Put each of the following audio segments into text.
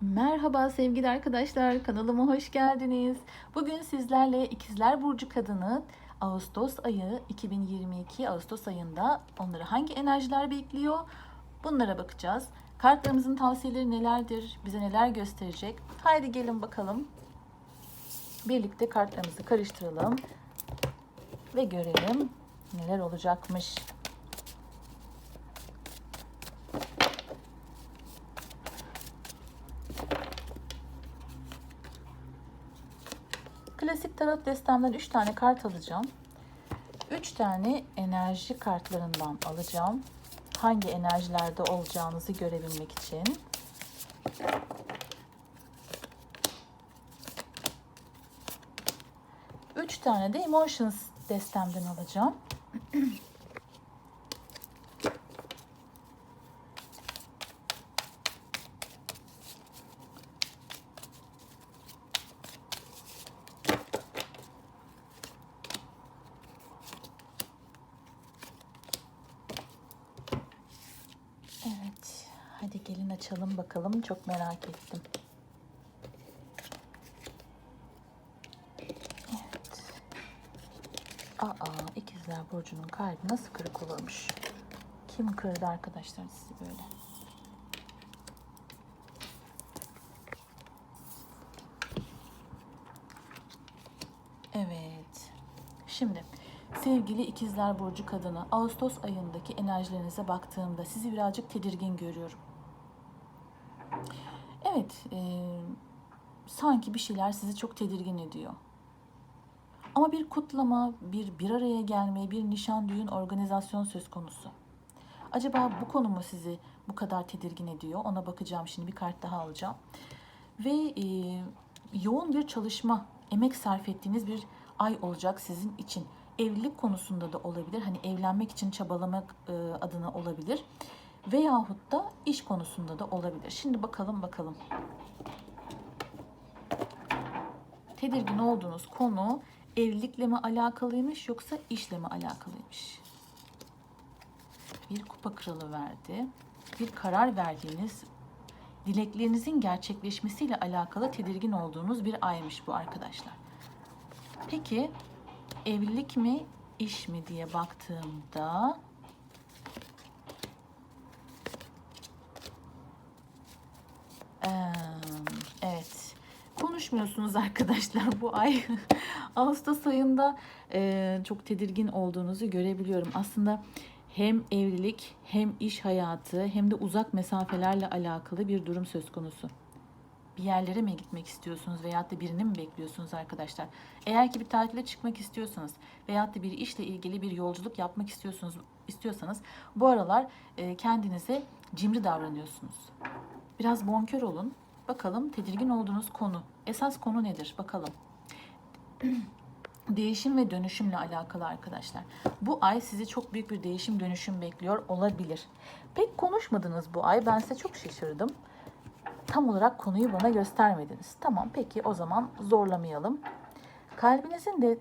Merhaba sevgili arkadaşlar, kanalıma hoş geldiniz. Bugün sizlerle İkizler Burcu Kadını Ağustos ayı 2022 Ağustos ayında onları hangi enerjiler bekliyor? Bunlara bakacağız. Kartlarımızın tavsiyeleri nelerdir? Bize neler gösterecek? Haydi gelin bakalım. Birlikte kartlarımızı karıştıralım ve görelim neler olacakmış. Klasik tarot destemden 3 tane kart alacağım. 3 tane enerji kartlarından alacağım. Hangi enerjilerde olacağınızı görebilmek için. Üç tane de Emotions destemden alacağım. Evet. Hadi gelin açalım bakalım. Çok merak ettim. Evet. Aa, ikizler burcunun kalbi nasıl kırık olurmuş? Kim kırdı arkadaşlar sizi böyle? Evet. Şimdi sevgili ikizler burcu kadını Ağustos ayındaki enerjilerinize baktığımda sizi birazcık tedirgin görüyorum. Evet, e, sanki bir şeyler sizi çok tedirgin ediyor. Ama bir kutlama, bir bir araya gelme, bir nişan, düğün, organizasyon söz konusu. Acaba bu konu mu sizi bu kadar tedirgin ediyor? Ona bakacağım şimdi bir kart daha alacağım. Ve e, yoğun bir çalışma, emek sarf ettiğiniz bir ay olacak sizin için. Evlilik konusunda da olabilir. Hani evlenmek için çabalamak e, adına olabilir. Veyahut da iş konusunda da olabilir. Şimdi bakalım bakalım. Tedirgin olduğunuz konu evlilikle mi alakalıymış yoksa işle mi alakalıymış? Bir kupa kralı verdi. Bir karar verdiğiniz, dileklerinizin gerçekleşmesiyle alakalı tedirgin olduğunuz bir aymış bu arkadaşlar. Peki evlilik mi, iş mi diye baktığımda Eee, evet konuşmuyorsunuz arkadaşlar bu ay. Ağustos ayında eee, çok tedirgin olduğunuzu görebiliyorum. Aslında hem evlilik hem iş hayatı hem de uzak mesafelerle alakalı bir durum söz konusu. Bir yerlere mi gitmek istiyorsunuz veyahut da birini mi bekliyorsunuz arkadaşlar? Eğer ki bir tatile çıkmak istiyorsanız veyahut da bir işle ilgili bir yolculuk yapmak istiyorsunuz istiyorsanız bu aralar eee, kendinize cimri davranıyorsunuz. Biraz bonkör olun. Bakalım tedirgin olduğunuz konu. Esas konu nedir? Bakalım. Değişim ve dönüşümle alakalı arkadaşlar. Bu ay sizi çok büyük bir değişim dönüşüm bekliyor olabilir. Pek konuşmadınız bu ay. Ben size çok şaşırdım. Tam olarak konuyu bana göstermediniz. Tamam peki o zaman zorlamayalım. Kalbinizin de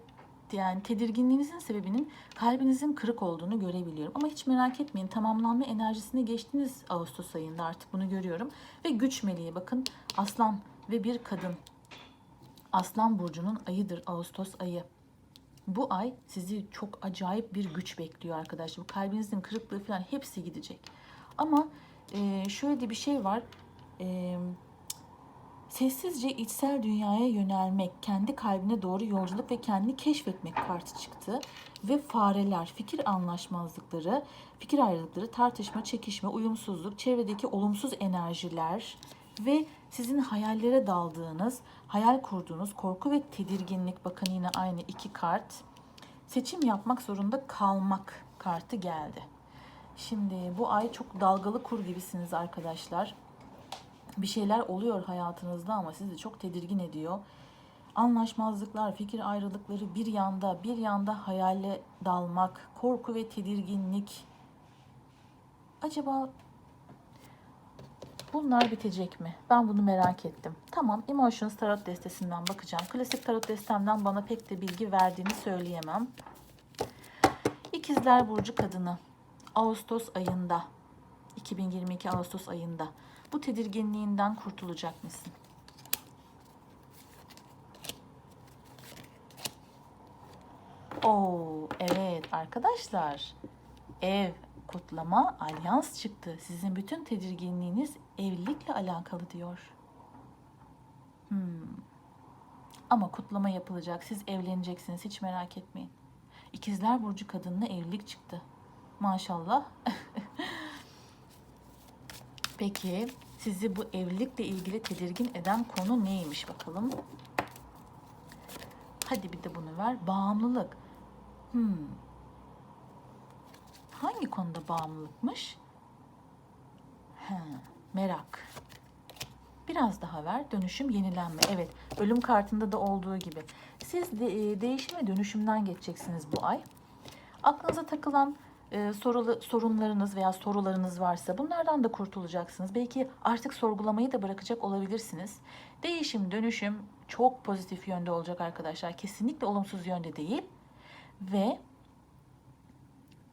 yani tedirginliğinizin sebebinin kalbinizin kırık olduğunu görebiliyorum. Ama hiç merak etmeyin tamamlanma enerjisine geçtiniz Ağustos ayında artık bunu görüyorum. Ve güç meleği bakın aslan ve bir kadın. Aslan burcunun ayıdır Ağustos ayı. Bu ay sizi çok acayip bir güç bekliyor arkadaşlar. Bu kalbinizin kırıklığı falan hepsi gidecek. Ama e, şöyle bir şey var. E, Sessizce içsel dünyaya yönelmek, kendi kalbine doğru yolculuk ve kendini keşfetmek kartı çıktı. Ve fareler, fikir anlaşmazlıkları, fikir ayrılıkları, tartışma, çekişme, uyumsuzluk, çevredeki olumsuz enerjiler ve sizin hayallere daldığınız, hayal kurduğunuz korku ve tedirginlik bakın yine aynı iki kart. Seçim yapmak zorunda kalmak kartı geldi. Şimdi bu ay çok dalgalı kur gibisiniz arkadaşlar bir şeyler oluyor hayatınızda ama sizi çok tedirgin ediyor. Anlaşmazlıklar, fikir ayrılıkları bir yanda, bir yanda hayale dalmak, korku ve tedirginlik. Acaba bunlar bitecek mi? Ben bunu merak ettim. Tamam, Emotions Tarot destesinden bakacağım. Klasik tarot destemden bana pek de bilgi verdiğini söyleyemem. İkizler Burcu kadını Ağustos ayında 2022 Ağustos ayında. Bu tedirginliğinden kurtulacak mısın? Oo, evet arkadaşlar. Ev, kutlama, alyans çıktı. Sizin bütün tedirginliğiniz evlilikle alakalı diyor. Hmm. Ama kutlama yapılacak. Siz evleneceksiniz. Hiç merak etmeyin. İkizler Burcu kadınına evlilik çıktı. Maşallah. Peki sizi bu evlilikle ilgili tedirgin eden konu neymiş bakalım? Hadi bir de bunu ver. Bağımlılık. Hmm. Hangi konuda bağımlılıkmış? He, merak. Biraz daha ver. Dönüşüm, yenilenme. Evet, ölüm kartında da olduğu gibi. Siz de, e, değişim ve dönüşümden geçeceksiniz bu ay. Aklınıza takılan e, sorulu, sorunlarınız veya sorularınız varsa bunlardan da kurtulacaksınız. Belki artık sorgulamayı da bırakacak olabilirsiniz. Değişim, dönüşüm çok pozitif yönde olacak arkadaşlar. Kesinlikle olumsuz yönde değil. Ve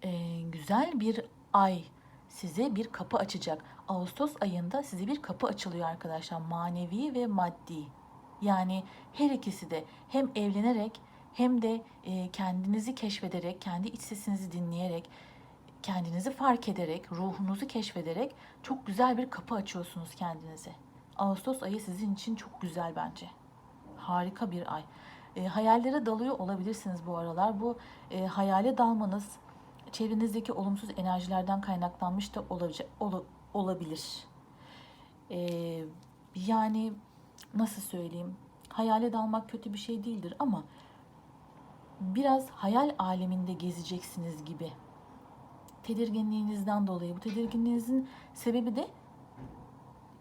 e, güzel bir ay size bir kapı açacak. Ağustos ayında size bir kapı açılıyor arkadaşlar. Manevi ve maddi. Yani her ikisi de hem evlenerek hem de e, kendinizi keşfederek, kendi iç sesinizi dinleyerek, kendinizi fark ederek, ruhunuzu keşfederek çok güzel bir kapı açıyorsunuz kendinize. Ağustos ayı sizin için çok güzel bence. Harika bir ay. E, hayallere dalıyor olabilirsiniz bu aralar. Bu e, hayale dalmanız çevrenizdeki olumsuz enerjilerden kaynaklanmış da olacak, ola- olabilir. E, yani nasıl söyleyeyim? Hayale dalmak kötü bir şey değildir ama biraz hayal aleminde gezeceksiniz gibi. Tedirginliğinizden dolayı. Bu tedirginliğinizin sebebi de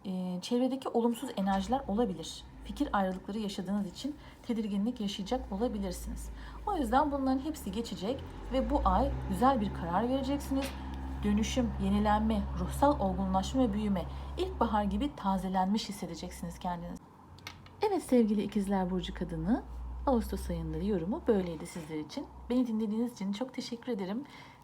e, çevredeki olumsuz enerjiler olabilir. Fikir ayrılıkları yaşadığınız için tedirginlik yaşayacak olabilirsiniz. O yüzden bunların hepsi geçecek ve bu ay güzel bir karar vereceksiniz. Dönüşüm, yenilenme, ruhsal olgunlaşma ve büyüme, ilkbahar gibi tazelenmiş hissedeceksiniz kendinizi. Evet sevgili ikizler burcu kadını, Ağustos ayında yorumu böyleydi sizler için. Beni dinlediğiniz için çok teşekkür ederim.